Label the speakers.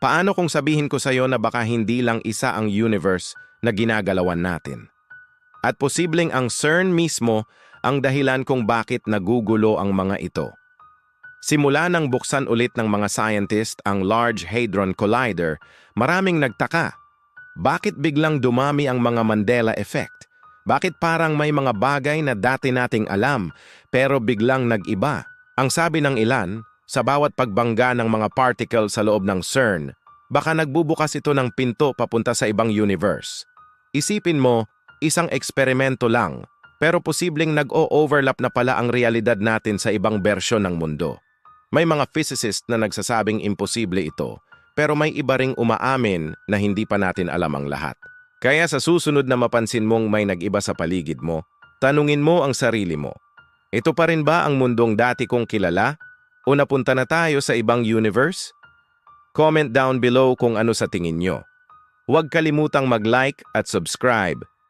Speaker 1: Paano kung sabihin ko sa'yo na baka hindi lang isa ang universe na ginagalawan natin? At posibleng ang CERN mismo ang dahilan kung bakit nagugulo ang mga ito. Simula nang buksan ulit ng mga scientist ang Large Hadron Collider, maraming nagtaka. Bakit biglang dumami ang mga Mandela Effect? Bakit parang may mga bagay na dati nating alam pero biglang nag-iba? Ang sabi ng ilan, sa bawat pagbangga ng mga particle sa loob ng CERN, baka nagbubukas ito ng pinto papunta sa ibang universe. Isipin mo, isang eksperimento lang, pero posibleng nag-o-overlap na pala ang realidad natin sa ibang bersyon ng mundo. May mga physicist na nagsasabing imposible ito, pero may iba ring umaamin na hindi pa natin alam ang lahat. Kaya sa susunod na mapansin mong may nag-iba sa paligid mo, tanungin mo ang sarili mo. Ito pa rin ba ang mundong dati kong kilala? O napunta na tayo sa ibang universe? Comment down below kung ano sa tingin nyo. Huwag kalimutang mag-like at subscribe